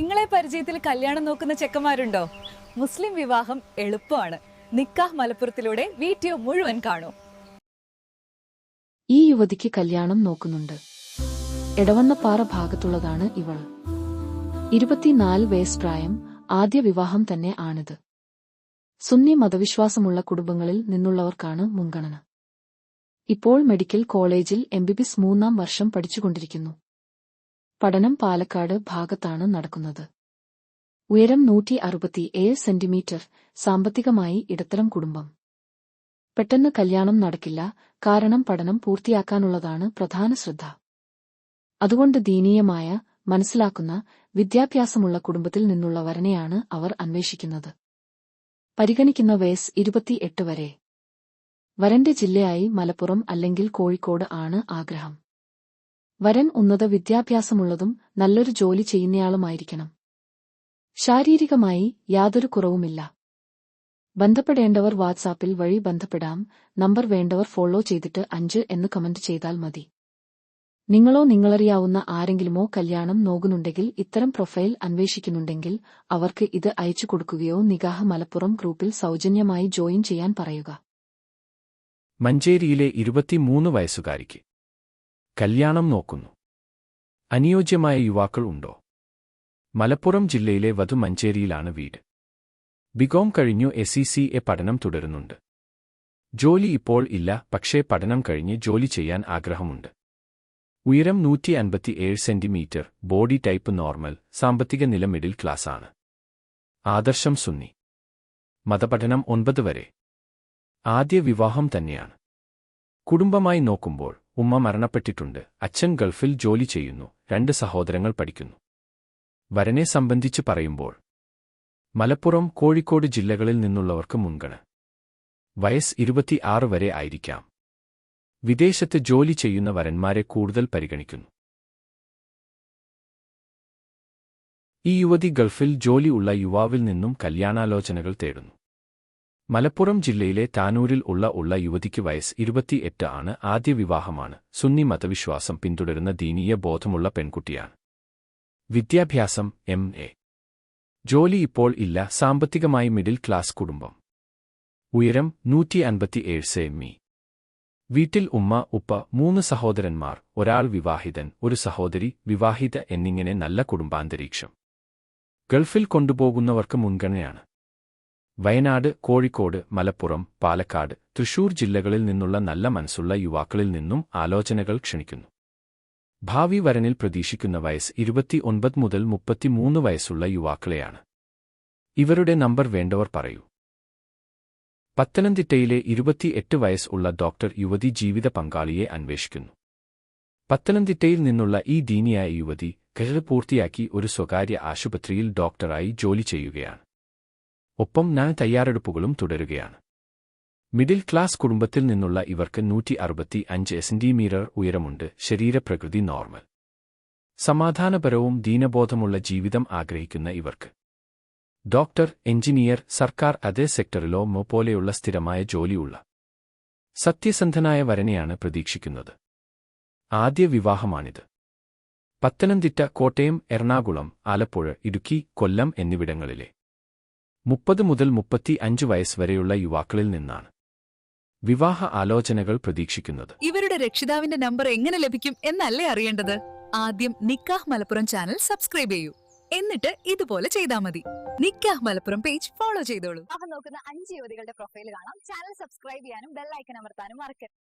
നിങ്ങളെ പരിചയത്തിൽ കല്യാണം നോക്കുന്ന ചെക്കന്മാരുണ്ടോ? മുസ്ലിം വിവാഹം എളുപ്പമാണ്. നിക്കാഹ് മലപ്പുറത്തിലൂടെ വീഡിയോ മുഴുവൻ കാണൂ. ഈ യുവതിക്ക് കല്യാണം നോക്കുന്നുണ്ട്. എടവണ്ണപ്പാറ ഭാഗത്തുള്ളതാണ് ഇവൾ. ഇരുപത്തിനാല് വയസ് പ്രായം ആദ്യ വിവാഹം തന്നെ ആണിത്. സുന്നി മതവിശ്വാസമുള്ള കുടുംബങ്ങളിൽ നിന്നുള്ളവർക്കാണ് മുൻഗണന. ഇപ്പോൾ മെഡിക്കൽ കോളേജിൽ എംബിബിസ് മൂന്നാം വർഷം പഠിച്ചുകൊണ്ടിരിക്കുന്നു. പഠനം പാലക്കാട് ഭാഗത്താണ് നടക്കുന്നത്. ഉയരം നൂറ്റി അറുപത്തിയേഴ് സെന്റിമീറ്റർ സാമ്പത്തികമായി ഇടത്തരം കുടുംബം. പെട്ടെന്ന് കല്യാണം നടക്കില്ല കാരണം പഠനം പൂർത്തിയാക്കാനുള്ളതാണ് പ്രധാന ശ്രദ്ധ. അതുകൊണ്ട് ദീനീയമായ മനസ്സിലാക്കുന്ന വിദ്യാഭ്യാസമുള്ള കുടുംബത്തിൽ നിന്നുള്ള വരനെയാണ് അവർ അന്വേഷിക്കുന്നത്. പരിഗണിക്കുന്ന വയസ് ഇരുപത്തിയെട്ട് വരെ. വരന്റെ ജില്ലയായി മലപ്പുറം അല്ലെങ്കിൽ കോഴിക്കോട് ആണ് ആഗ്രഹം. വരൻ ഉന്നത വിദ്യാഭ്യാസമുള്ളതും നല്ലൊരു ജോലി ചെയ്യുന്നയാളുമായിരിക്കണം. ശാരീരികമായി യാതൊരു കുറവുമില്ല. ബന്ധപ്പെടേണ്ടവർ വാട്സാപ്പിൽ വഴി ബന്ധപ്പെടാം നമ്പർ വേണ്ടവർ ഫോളോ ചെയ്തിട്ട് അഞ്ച് എന്ന് കമന്റ് ചെയ്താൽ മതി. നിങ്ങളോ നിങ്ങളറിയാവുന്ന ആരെങ്കിലുമോ കല്യാണം നോക്കുന്നുണ്ടെങ്കിൽ ഇത്തരം പ്രൊഫൈൽ അന്വേഷിക്കുന്നുണ്ടെങ്കിൽ അവർക്ക് ഇത് അയച്ചു കൊടുക്കുകയോ നിഗാഹ മലപ്പുറം ഗ്രൂപ്പിൽ സൗജന്യമായി ജോയിൻ ചെയ്യാൻ പറയുക. മഞ്ചേരിയിലെ ഇരുപത്തിമൂന്ന് വയസ്സുകാരിക്ക് കല്യാണം നോക്കുന്നു. അനുയോജ്യമായ യുവാക്കൾ ഉണ്ടോ? മലപ്പുറം ജില്ലയിലെ വധു മഞ്ചേരിയിലാണ് വീട്. ബികോം കഴിഞ്ഞു എസ് സി എ പഠനം തുടരുന്നുണ്ട്. ജോലി ഇപ്പോൾ ഇല്ല പക്ഷേ പഠനം കഴിഞ്ഞ് ജോലി ചെയ്യാൻ ആഗ്രഹമുണ്ട്. ഉയരം നൂറ്റി അൻപത്തിയേഴ് സെന്റിമീറ്റർ ബോഡി ടൈപ്പ് നോർമൽ സാമ്പത്തിക നില മിഡിൽ ക്ലാസ്സാണ് ആദർശം സുന്നി. മതപഠനം ഒൻപത് വരെ. ആദ്യ വിവാഹം തന്നെയാണ്. കുടുംബമായി നോക്കുമ്പോൾ ഉമ്മ മരണപ്പെട്ടിട്ടുണ്ട്. അച്ഛൻ ഗൾഫിൽ ജോലി ചെയ്യുന്നു. രണ്ട് സഹോദരങ്ങൾ പഠിക്കുന്നു. വരനെ സംബന്ധിച്ച് പറയുമ്പോൾ മലപ്പുറം കോഴിക്കോട് ജില്ലകളിൽ നിന്നുള്ളവർക്ക് മുൻഗണ വയസ്സ് ഇരുപത്തിയാറ് വരെ ആയിരിക്കാം. വിദേശത്ത് ജോലി ചെയ്യുന്ന വരന്മാരെ കൂടുതൽ പരിഗണിക്കുന്നു. ഈ യുവതി ഗൾഫിൽ ജോലി ഉള്ള യുവാവിൽ നിന്നും കല്യാണാലോചനകൾ തേടുന്നു. മലപ്പുറം ജില്ലയിലെ താനൂരിൽ ഉള്ള ഉള്ള യുവതിക്ക് വയസ്സ് ഇരുപത്തിയെട്ട് ആണ് ആദ്യ വിവാഹമാണ്. സുന്നി മതവിശ്വാസം പിന്തുടരുന്ന ദീനീയ ബോധമുള്ള പെൺകുട്ടിയാണ്. വിദ്യാഭ്യാസം എം. എ. ജോലി ഇപ്പോൾ ഇല്ല. സാമ്പത്തികമായി മിഡിൽ ക്ലാസ് കുടുംബം. ഉയരം നൂറ്റി അൻപത്തിയേഴ് സെമി. വീട്ടിൽ ഉമ്മ ഉപ്പ മൂന്ന് സഹോദരന്മാർ ഒരാൾ വിവാഹിതൻ ഒരു സഹോദരി വിവാഹിത എന്നിങ്ങനെ നല്ല കുടുംബാന്തരീക്ഷം. ഗൾഫിൽ കൊണ്ടുപോകുന്നവർക്ക് മുൻഗണനയാണ്. വയനാട് കോഴിക്കോട് മലപ്പുറം പാലക്കാട് തൃശൂർ ജില്ലകളിൽ നിന്നുള്ള നല്ല മനസ്സുള്ള യുവാക്കളിൽ നിന്നും ആലോചനകൾ ക്ഷണിക്കുന്നു. ഭാവി വരനിൽ പ്രതീക്ഷിക്കുന്ന വയസ്സ് ഇരുപത്തിയൊൻപത് മുതൽ മുപ്പത്തിമൂന്ന് വയസ്സുള്ള യുവാക്കളെയാണ്. ഇവരുടെ നമ്പർ വേണ്ടവർ പറയൂ. പത്തനംതിട്ടയിലെ ഇരുപത്തിയെട്ട് വയസ്സ് ഉള്ള ഡോക്ടർ യുവതി ജീവിത പങ്കാളിയെ അന്വേഷിക്കുന്നു. പത്തനംതിട്ടയിൽ നിന്നുള്ള ഈ ദീനിയായ യുവതി കരട് പൂർത്തിയാക്കി ഒരു സ്വകാര്യ ആശുപത്രിയിൽ ഡോക്ടറായി ജോലി ചെയ്യുകയാണ്. ഒപ്പം ഞാൻ തയ്യാറെടുപ്പുകളും തുടരുകയാണ്. മിഡിൽ ക്ലാസ് കുടുംബത്തിൽ നിന്നുള്ള ഇവർക്ക് നൂറ്റി അറുപത്തി അഞ്ച് സെന്റിമീറ്റർ ഉയരമുണ്ട് ശരീരപ്രകൃതി നോർമൽ. സമാധാനപരവും ദീനബോധമുള്ള ജീവിതം ആഗ്രഹിക്കുന്ന ഇവർക്ക്. ഡോക്ടർ എഞ്ചിനീയർ സർക്കാർ അതേ സെക്ടറിലോ മോ പോലെയുള്ള സ്ഥിരമായ ജോലിയുള്ള സത്യസന്ധനായ വരനെയാണ് പ്രതീക്ഷിക്കുന്നത്. ആദ്യ വിവാഹമാണിത്. പത്തനംതിട്ട കോട്ടയം എറണാകുളം ആലപ്പുഴ ഇടുക്കി കൊല്ലം എന്നിവിടങ്ങളിലെ മുപ്പത് മുതൽ മുപ്പത്തി അഞ്ച് വയസ്സ് വരെയുള്ള യുവാക്കളിൽ നിന്നാണ്. വിവാഹ ആലോചനകൾ പ്രതീക്ഷിക്കുന്നത്. ഇവരുടെ രക്ഷിതാവിന്റെ നമ്പർ എങ്ങനെ ലഭിക്കും എന്നല്ലേ അറിയേണ്ടത്? ആദ്യം നിക്കാഹ് മലപ്പുറം ചാനൽ സബ്സ്ക്രൈബ് ചെയ്യൂ. എന്നിട്ട് ഇതുപോലെ ചെയ്താൽ മതി. നിക്കാഹ് മലപ്പുറം പേജ് ഫോളോ ചെയ്തോളൂ. അപ്പൊ നോക്കുന്ന അഞ്ച് യുവതികളുടെ പ്രൊഫൈൽ കാണാം. ചാനൽ സബ്സ്ക്രൈബ് ചെയ്യാനും ബെൽ ഐക്കൺ അമർത്താനും മറക്കരുത്.